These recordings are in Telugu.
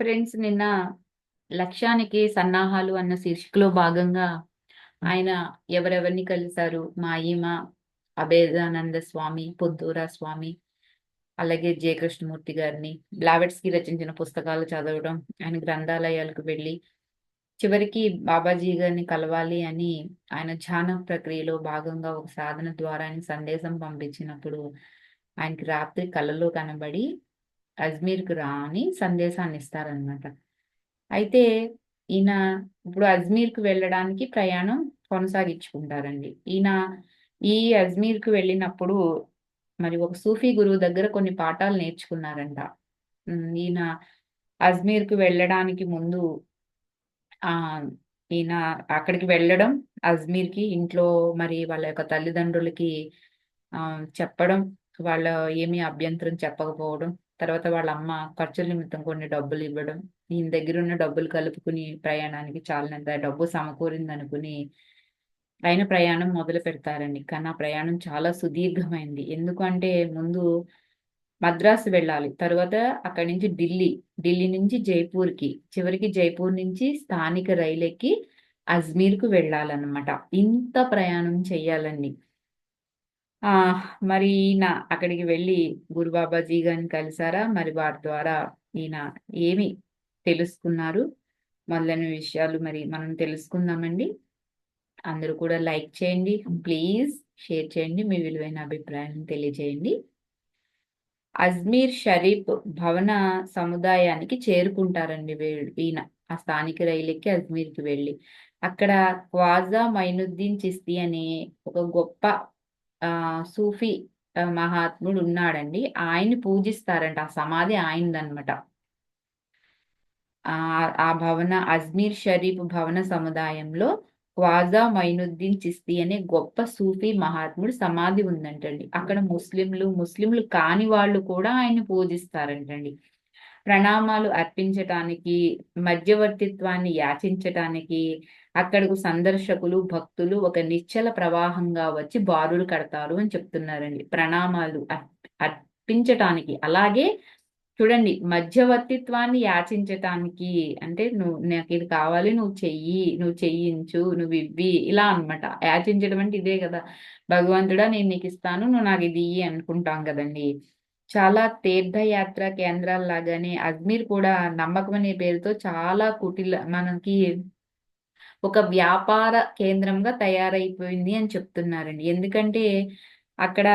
ఫ్రెండ్స్ నిన్న లక్ష్యానికి సన్నాహాలు అన్న శీర్షికలో భాగంగా ఆయన ఎవరెవరిని కలిశారు? మా ఈమ అభేదానంద స్వామి పొద్దూరా స్వామి అలాగే జయ కృష్ణమూర్తి గారిని. బ్లావెట్స్కి రచించిన పుస్తకాలు చదవడం ఆయన గ్రంథాలయాలకు వెళ్ళి చివరికి బాబాజీ గారిని కలవాలి అని ఆయన ధ్యాన ప్రక్రియలో భాగంగా ఒక సాధన ద్వారా ఆయన సందేశం పంపించినప్పుడు ఆయనకి రాత్రి కళ్ళలో కనబడి అజ్మీర్కి రా అని సందేశాన్ని ఇస్తారనమాట అయితే ఈయన ఇప్పుడు అజ్మీర్కు వెళ్ళడానికి ప్రయాణం కొనసాగించుకుంటారండి. ఈయన ఈ అజ్మీర్కు వెళ్ళినప్పుడు మరి ఒక సూఫీ గురువు దగ్గర కొన్ని పాఠాలు నేర్చుకున్నారంట. ఈయన అజ్మీర్కు వెళ్ళడానికి ముందు ఆ ఈయన అక్కడికి వెళ్ళడం అజ్మీర్కి ఇంట్లో మరి వాళ్ళ యొక్క తల్లిదండ్రులకి ఆ చెప్పడం వాళ్ళ ఏమీ అభ్యంతరం చెప్పకపోవడం తర్వాత వాళ్ళ అమ్మ ఖర్చుల నిమిత్తం కొన్ని డబ్బులు ఇవ్వడం ఈయన దగ్గర ఉన్న డబ్బులు కలుపుకుని ప్రయాణానికి చాలినంత డబ్బు సమకూరింది అనుకుని ఆయన ప్రయాణం మొదలు పెడతారండి. కానీ ఆ ప్రయాణం చాలా సుదీర్ఘమైంది. ఎందుకంటే ముందు మద్రాసు వెళ్ళాలి తర్వాత అక్కడి నుంచి ఢిల్లీ ఢిల్లీ నుంచి జైపూర్కి చివరికి జైపూర్ నుంచి స్థానిక రైలు ఎక్కి అజ్మీర్కు వెళ్ళాలన్నమాట. ఇంత ప్రయాణం చెయ్యాలండి ఆ మరి ఈయన అక్కడికి వెళ్ళి గురుబాబాజీ గారిని కలిసారా? మరి వారి ద్వారా ఈయన ఏమి తెలుసుకున్నారు? మొదలైన విషయాలు మరి మనం తెలుసుకుందామండి. అందరూ కూడా లైక్ చేయండి ప్లీజ్ షేర్ చేయండి మీ విలువైన అభిప్రాయాన్ని తెలియజేయండి. అజ్మీర్ షరీఫ్ భవన సముదాయానికి చేరుకుంటారండి వీళ్ళు ఈయన ఆ స్థానిక రైలు ఎక్కి అజ్మీర్కి వెళ్ళి. అక్కడ ఖ్వాజా మైనుద్దీన్ చిస్తి అనే ఒక గొప్ప సూఫీ మహాత్ముడు ఉన్నాడండి. ఆయన్ని పూజిస్తారంట. ఆ సమాధి ఆయనదన్నమాట. ఆ ఆ భవన అజ్మీర్ షరీఫ్ భవన సముదాయంలో ఖ్వాజా మైనుద్దీన్ చిస్తి అనే గొప్ప సూఫీ మహాత్ముడు సమాధి ఉందంటండి. అక్కడ ముస్లింలు ముస్లింలు కాని వాళ్ళు కూడా ఆయన్ని పూజిస్తారంటండి. ప్రణామాలు అర్పించటానికి మధ్యవర్తిత్వాన్ని యాచించటానికి అక్కడకు సందర్శకులు భక్తులు ఒక నిశ్చల ప్రవాహంగా వచ్చి బారులు కడతారు అని చెప్తున్నారండి. ప్రణామాలు అర్పించటానికి. అలాగే చూడండి మధ్యవర్తిత్వాన్ని యాచించటానికి అంటే నువ్వు నాకు ఇది కావాలి నువ్వు చెయ్యి నువ్వు చెయ్యించు నువ్వు ఇవ్వి ఇలా అన్నమాట. యాచించడం అంటే ఇదే కదా. భగవంతుడా నేను నీకు ఇస్తాను నువ్వు నాకు ఇది ఇయ్యి అనుకుంటాం కదండి. చాలా తీర్థయాత్ర కేంద్రాల లాగానే అజ్మీర్ కూడా నమ్మకం అనే పేరుతో చాలా కుటిల మనకి ఒక వ్యాపార కేంద్రంగా తయారైపోయింది అని చెప్తున్నారండి. ఎందుకంటే అక్కడ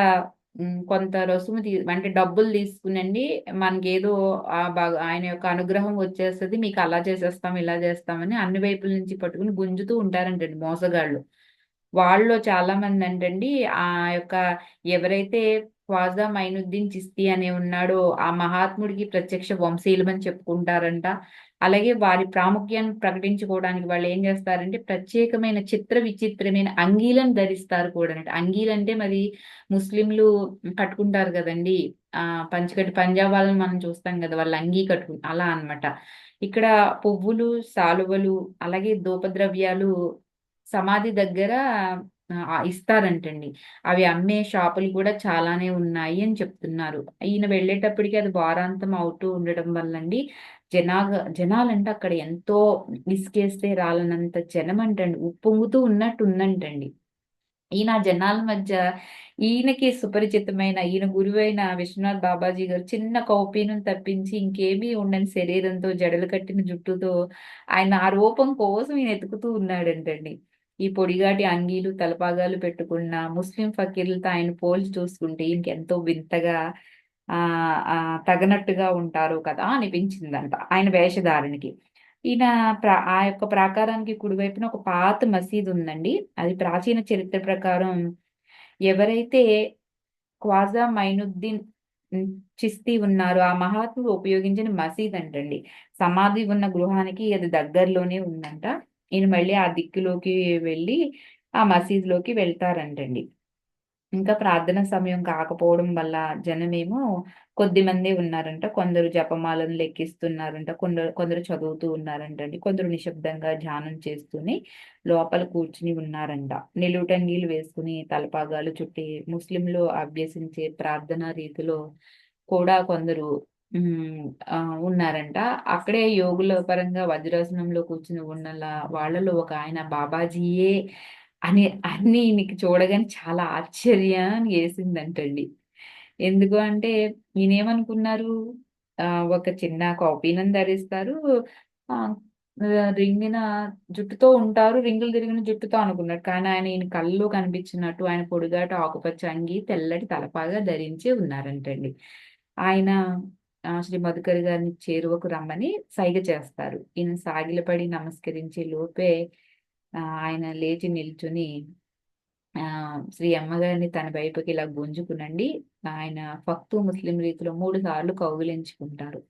కొంత రుసుము తీ అంటే డబ్బులు తీసుకునండి. మనకి ఏదో ఆ బాగా ఆయన యొక్క అనుగ్రహం వచ్చేస్తుంది. మీకు అలా చేసేస్తాం ఇలా చేస్తామని అన్ని వైపుల నుంచి పట్టుకుని గుంజుతూ ఉంటారంటండి మోసగాళ్ళు. వాళ్ళు చాలా మంది అంటండి ఆ యొక్క ఎవరైతే ఖ్వాజా మైనుద్దీన్ చిస్తి అనే ఉన్నాడో ఆ మహాత్ముడికి ప్రత్యక్ష వంశీయులమని చెప్పుకుంటారంట. అలాగే వారి ప్రాముఖ్యాన్ని ప్రకటించుకోవడానికి వాళ్ళు ఏం చేస్తారంటే ప్రత్యేకమైన చిత్ర విచిత్రమైన అంగీలను ధరిస్తారు కూడా అంగీలంటే మరి ముస్లింలు కట్టుకుంటారు కదండి. ఆ పంచకట్టు పంజాబ్ వాళ్ళని మనం చూస్తాం కదా వాళ్ళు అంగీ కట్టుకు అలా అన్నమాట. ఇక్కడ పువ్వులు సాలువలు అలాగే ధూపద్రవ్యాలు సమాధి దగ్గర ఇస్తారంటండి. అవి అమ్మే షాపులు కూడా చాలానే ఉన్నాయి అని చెప్తున్నారు. ఈయన వెళ్ళేటప్పటికి అది వారాంతం అవుతూ ఉండడం వల్లండి. జనా జనాలంటే అక్కడ ఎంతో ఇసుకేస్తే రాలనంత జనం అంటండి. ఉప్పొంగుతూ ఉన్నట్టు ఉందంటండి ఈయన జనాల మధ్య ఈయనకి సుపరిచితమైన ఈయన గురువైన విశ్వనాథ్ బాబాజీ గారు చిన్న కౌపీనం తప్పించి ఇంకేమీ ఉండని శరీరంతో జడలు కట్టిన జుట్టుతో ఆయన ఆ రూపం కోసం ఈయన ఎతుకుతూ ఉన్నాడంటండి. ఈ పొడిగాటి అంగీలు తలపాగాలు పెట్టుకున్న ముస్లిం ఫకీర్లతో ఆయన పోల్చి చూసుకుంటే ఇంకెంతో వింతగా ఆ తగనట్టుగా ఉంటారు కదా అనిపించిందంట ఆయన వేషధారణకి. ఈయన ప్రా ఆ యొక్క ప్రాకారానికి కుడివైపున ఒక పాత మసీదు ఉందండి. అది ప్రాచీన చరిత్ర ప్రకారం ఎవరైతే ఖ్వాజా మైనుద్దీన్ చిస్తీ ఉన్నారు ఆ మహాత్ముడు ఉపయోగించిన మసీద్ అంటండి సమాధి ఉన్న గృహానికి అది దగ్గరలోనే ఉందంట. ఈయన మళ్ళీ ఆ దిక్కులోకి వెళ్ళి ఆ మసీదులోకి వెళ్తారంటండి. ఇంకా ప్రార్థన సమయం కాకపోవడం వల్ల జనమేమో కొద్ది మంది ఉన్నారంట. కొందరు జపమాలను లెక్కిస్తున్నారంట. కొందరు కొందరు చదువుతూ ఉన్నారంటండి. కొందరు నిశ్శబ్దంగా ధ్యానం చేస్తూనే లోపల కూర్చుని ఉన్నారంట. నిలువుటంగీలు వేసుకుని తలపాగాలు చుట్టి ముస్లింలు అభ్యసించే ప్రార్థనా రీతిలో కూడా కొందరు ఉన్నారంట. అక్కడే యోగుల పరంగా వజ్రాసనంలో కూర్చుని ఉన్న వాళ్ళలో ఒక ఆయన బాబాజీయే అని అన్ని ఈయనకి చూడగానే చాలా ఆశ్చర్యాన్ని వేసిందంటండి. ఎందుకు అంటే ఈయనేమనుకున్నారు? ఆ, ఒక చిన్న కౌపీనం ధరిస్తారు. ఆ, రింగిన జుట్టుతో ఉంటారు రింగులు తిరిగిన జుట్టుతో అనుకున్నాడు కానీ ఆయన ఈయన కళ్ళు కనిపించినట్టు ఆయన పొడుగాట ఆకుపచ్చ అంగి తెల్లటి తలపాగా ధరించి ఉన్నారంటండి. ఆయన శ్రీ మధుకర్ గారిని చేరువకు రమ్మని సైగ చేస్తారు. ఈయన సాగిలపడి నమస్కరించే లోపే ఆ, ఆయన లేచి నిల్చుని ఆ శ్రీ అమ్మగారిని తన వైపుకి ఇలా గుంజుకునండి. ఆయన ఫక్తు ముస్లిం రీతిలో మూడు సార్లు కౌగిలించుకుంటారు.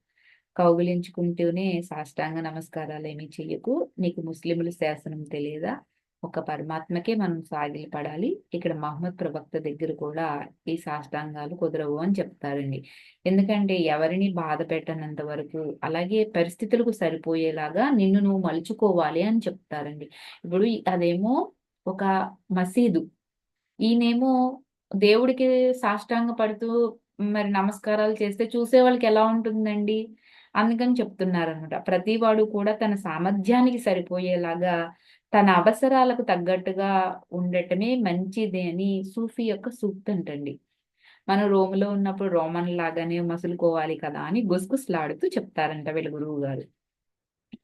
కౌగిలించుకుంటూనే సాష్టాంగ నమస్కారాలు ఏమీ చెయ్యకు. నీకు ముస్లింల శాసనం తెలియదా? ఒక పరమాత్మకే మనం సాగిలి పడాలి. ఇక్కడ మహమ్మద్ ప్రవక్త దగ్గర కూడా ఈ సాష్టాంగాలు కుదరవు అని చెప్తారండి. ఎందుకంటే ఎవరిని బాధ పెట్టనంత వరకు అలాగే పరిస్థితులకు సరిపోయేలాగా నిన్ను నువ్వు మలుచుకోవాలి అని చెప్తారండి. ఇప్పుడు అదేమో ఒక మసీదు. ఈయనేమో దేవుడికి సాష్టాంగ పడుతూ మరి నమస్కారాలు చేస్తే చూసే వాళ్ళకి ఎలా ఉంటుందండి? అందుకని చెప్తున్నారనమాట ప్రతి వాడు కూడా తన సామర్థ్యానికి సరిపోయేలాగా తన అవసరాలకు తగ్గట్టుగా ఉండటమే మంచిది అని సూఫీ యొక్క సూక్తి అంటండి. మనం రోములో ఉన్నప్పుడు రోమన్ లాగానే మసులుకోవాలి కదా అని గుసగుసలాడుతూ చెప్తారంట వీళ్ళ గురువు గారు.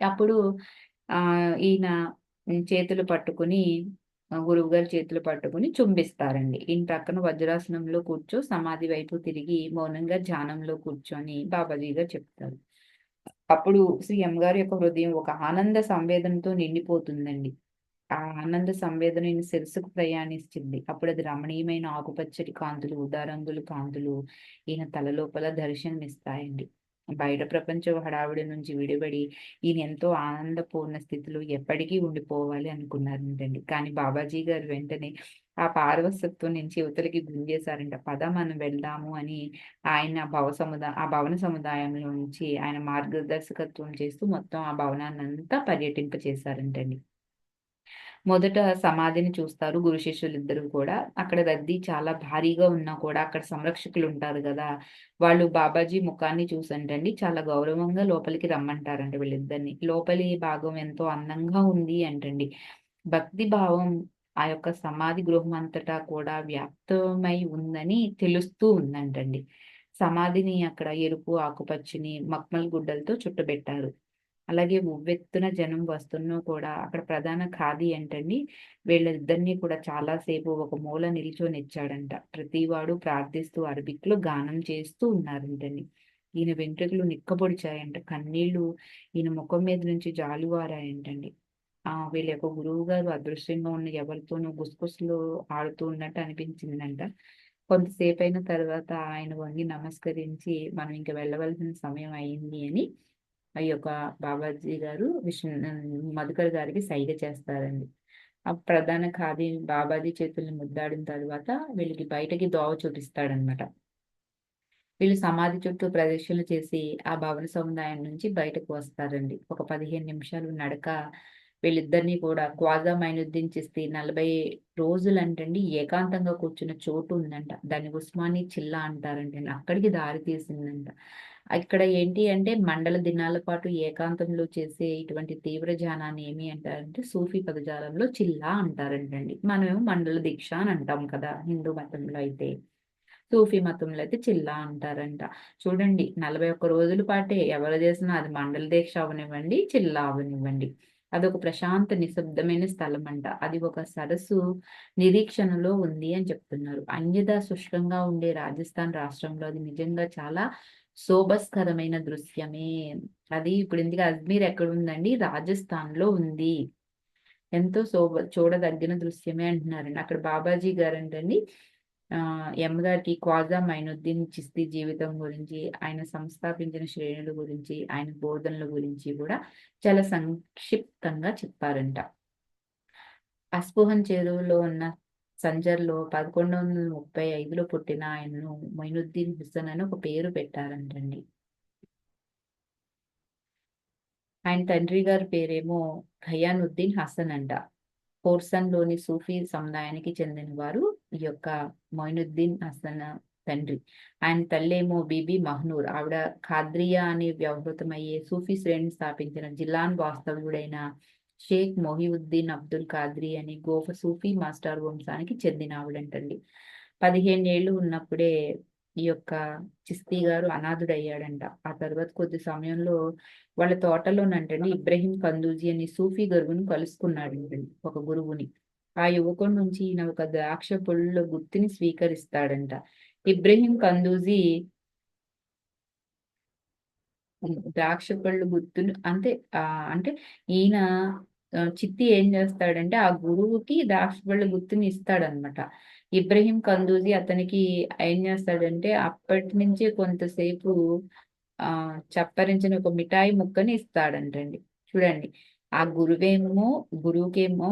అప్పుడు ఆ ఈయన చేతులు పట్టుకుని గురువు గారు చేతులు పట్టుకుని చుంబిస్తారండి. ఈయన ప్రక్కన వజ్రాసనంలో కూర్చో సమాధి వైపు తిరిగి మౌనంగా ధ్యానంలో కూర్చొని బాబాజీ గారు చెప్తారు. అప్పుడు శ్రీ ఎం గారి యొక్క హృదయం ఒక ఆనంద సంవేదనతో నిండిపోతుందండి. ఆ ఆనంద సంవేదన ఈయన శిరస్సుకు ప్రయాణిస్తుంది. అప్పుడు అది రమణీయమైన ఆకుపచ్చటి కాంతులు ఉదారంగులు కాంతులు ఈయన తల లోపల దర్శనమిస్తాయండి. బయట ప్రపంచ హడావిడి నుంచి విడిపడి ఈయన ఎంతో ఆనందపూర్ణ స్థితిలో ఎప్పటికీ ఉండిపోవాలి అనుకున్నారంటండి. కానీ బాబాజీ గారు వెంటనే ఆ పారవస్తత్వం నుంచి యువతలకి గుంజేశారంట పద మనం వెళ్దాము అని ఆయన భవ సముదా ఆ భవన సముదాయంలో నుంచి ఆయన మార్గదర్శకత్వం చేస్తూ మొత్తం ఆ భవనాన్ని అంతా పర్యటింప చేశారంటండి. మొదట సమాధిని చూస్తారు గురు శిష్యులు ఇద్దరు కూడా. అక్కడ రద్దీ చాలా భారీగా ఉన్నా కూడా అక్కడ సంరక్షకులు ఉంటారు కదా. వాళ్ళు బాబాజీ ముఖాన్ని చూసంటండి. చాలా గౌరవంగా లోపలికి రమ్మంటారంట వీళ్ళిద్దరిని. లోపలి భాగం ఎంతో అందంగా ఉంది అంటండి. భక్తి భావం ఆ యొక్క సమాధి గృహం అంతటా కూడా వ్యాప్తమై ఉందని తెలుస్తూ ఉందంటండి. సమాధిని అక్కడ ఎరుపు ఆకుపచ్చని మక్మల్ గుడ్డలతో చుట్టబెట్టారు. అలాగే ఉవ్వెత్తున జనం వస్తున్నా కూడా అక్కడ ప్రధాన ఖాదీ ఏంటండి వీళ్ళిద్దరినీ కూడా చాలాసేపు ఒక మూల నిల్చొని ఇచ్చాడంట ప్రతివాడు ప్రార్థిస్తూ అరబిక్లో గానం చేస్తూ ఉన్నారంటండి. ఈయన వెంట్రుకలు నిక్కబొడిచాయంట. కన్నీళ్ళు ఈయన ముఖం మీద నుంచి జాలువారాయంటండి. వీళ్ళ యొక్క గురువు గారు అదృశ్యంగా ఉన్న ఎవరితోనూ గుసగుసలు ఆడుతూ ఉన్నట్టు అనిపించిందంట. కొంతసేపు అయిన తర్వాత ఆయన వంగి నమస్కరించి మనం ఇంకా వెళ్ళవలసిన సమయం అయింది అని ఆ యొక్క బాబాజీ గారు విష్ణు మధుకర్ గారికి సైగ చేస్తారండి. ఆ ప్రధాన ఖాదీ బాబాజీ చేతుల్ని ముద్దాడిన తర్వాత వీళ్ళకి బయటకి దోవ చూపిస్తాడనమాట వీళ్ళు సమాధి చుట్టూ ప్రదక్షిణలు చేసి ఆ భవన సముదాయం నుంచి బయటకు వస్తారండి. ఒక పదిహేను నిమిషాలు నడక వీళ్ళిద్దరినీ కూడా క్వాజా మైనుద్దీన్ చిస్తి నలభై రోజులు అంటండి ఏకాంతంగా కూర్చున్న చోటు ఉందంట. దాన్ని ఉస్మానీ చిల్లా అంటారంటండి. అక్కడికి దారి తీసిందంట. ఇక్కడ ఏంటి అంటే మండల దినాల పాటు ఏకాంతంలో చేసే ఇటువంటి తీవ్ర ధ్యానాన్ని ఏమి అంటారంటే సూఫీ పదజాలంలో చిల్లా అంటారంటండి. మనమేమో మండల దీక్ష అని అంటాం కదా హిందూ మతంలో అయితే. సూఫీ మతంలో అయితే చిల్లా అంటారంట. చూడండి నలభై ఒక్క రోజుల పాటే ఎవరు చేసినా అది మండల దీక్ష అవనివ్వండి చిల్లా అవనివ్వండి. అదొక ప్రశాంత నిశ్శబ్దమైన స్థలం అంట అది ఒక సరస్సు నిరీక్షణలో ఉంది అని చెప్తున్నారు. అన్యదా శుష్కంగా ఉండే రాజస్థాన్ రాష్ట్రంలో అది నిజంగా చాలా శోభస్కరమైన దృశ్యమే. అది ఇప్పుడు ఇందుకు అజ్మీర్ ఎక్కడ ఉందండి రాజస్థాన్లో ఉంది. ఎంతో శోభ చూడదగిన దృశ్యమే అంటున్నారండి. అక్కడ బాబాజీ గారు అంటండి ఎం గారికి క్వాజా మైనుద్దీన్ చిస్తి జీవితం గురించి ఆయన సంస్థాపించిన శ్రేణుల గురించి ఆయన బోధనల గురించి కూడా చాలా సంక్షిప్తంగా చెప్పారంట. అస్పుహన్ చెరువులో ఉన్న సంజర్లో పదకొండు వందల ముప్పై ఐదులో పుట్టిన ఆయనను మొయినుద్దీన్ హుస్సన్ అని ఒక పేరు పెట్టారంటండి. ఆయన తండ్రి గారి పేరేమో ఖయానుద్దీన్ హసన్ అంట. పోర్సన్లోని సూఫీ సముదాయానికి చెందిన వారు ఈ యొక్క మొయినుద్దీన్ హసన్ తండ్రి. ఆయన తల్లేమో బీబీ మహ్నూర్. ఆవిడ ఖాద్రియా అనే వ్యవహృతమయ్యే సూఫీ శ్రేణిని స్థాపించిన జిల్లాన్ వాస్తవ్యుడైన షేక్ మొహివుద్దీన్ అబ్దుల్ ఖాద్రి అనే గోఫ సూఫీ మాస్టర్ వంశానికి చెందిన ఆవిడంటండి. పదిహేను ఏళ్ళు ఉన్నప్పుడే ఈ యొక్క చిస్తీ గారు అనాథుడయ్యాడంట. ఆ తర్వాత కొద్ది సమయంలో వాళ్ళ తోటలోనంటండి ఇబ్రహీం కందూజీ అని సూఫీ గురువుని కలుసుకున్నాడంటండి ఒక గురువుని. ఆ యువకుడి నుంచి ఈయన ఒక ద్రాక్ష పొళ్ళ గుర్తిని స్వీకరిస్తాడంట. ఇబ్రహీం కందూజీ ద్రాక్ష పళ్ళు గుర్తులు అంటే ఆ అంటే ఈయన చిత్తి ఏం చేస్తాడంటే ఆ గురువుకి ద్రాక్ష పళ్ళు గుర్తుని ఇస్తాడనమాట. ఇబ్రహీం కందూజీ అతనికి ఏం చేస్తాడంటే అప్పటి నుంచే కొంతసేపు ఆ చప్పరించిన ఒక మిఠాయి ముక్కని ఇస్తాడంటండి. చూడండి ఆ గురువేమో గురువుకేమో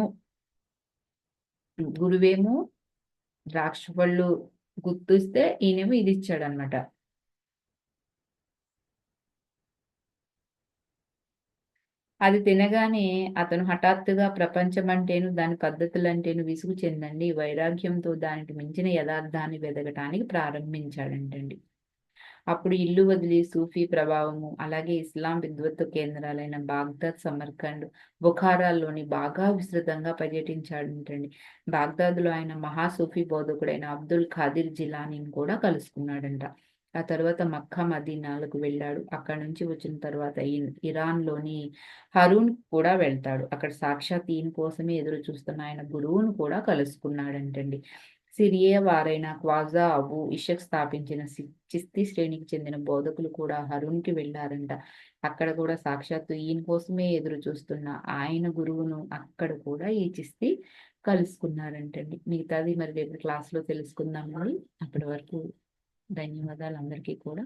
గురువేమో ద్రాక్ష పళ్ళు గుర్తిస్తే ఈయనేమో ఇది ఇచ్చాడనమాట అది తినగానే అతను హఠాత్తుగా ప్రపంచం అంటేను దాని పద్ధతులంటేను విసుగు చెందండి. వైరాగ్యంతో దానికి మించిన యథార్థాన్ని వెదగటానికి ప్రారంభించాడంటండి. అప్పుడు ఇల్లు వదిలి సూఫీ ప్రభావము అలాగే ఇస్లాం విద్వత్తు కేంద్రాలైన బాగ్దాద్ సమర్కండ్ బుఖారాల్లోని బాగా విస్తృతంగా పర్యటించాడంటండి. బాగ్దాద్లో ఆయన మహాసూఫీ బోధకుడైన అబ్దుల్ ఖాదిర్ జిలానీని కూడా కలుసుకున్నాడంట. ఆ తర్వాత మక్కా మదీనాలకు వెళ్ళాడు. అక్కడ నుంచి వచ్చిన తర్వాత ఇన్- ఇరాన్లోని హరూన్ కూడా వెళ్తాడు. అక్కడ సాక్షాత్ ఈయన కోసమే ఎదురు చూస్తున్న ఆయన గురువును కూడా కలుసుకున్నాడంటండి. సిరియా వారైన క్వాజా అబు ఇషక్ స్థాపించిన చిస్తి శ్రేణికి చెందిన బోధకులు కూడా హరుణ్కి వెళ్ళారంట. అక్కడ కూడా సాక్షాత్తు ఈయన కోసమే ఎదురు చూస్తున్న ఆయన గురువును అక్కడ కూడా ఈ చిస్తి కలుసుకున్నారంటండి. మిగతాది మరి రేపు క్లాస్లో తెలుసుకుందాం అప్పటి వరకు ధన్యవాదాలు అందరికీ కూడా.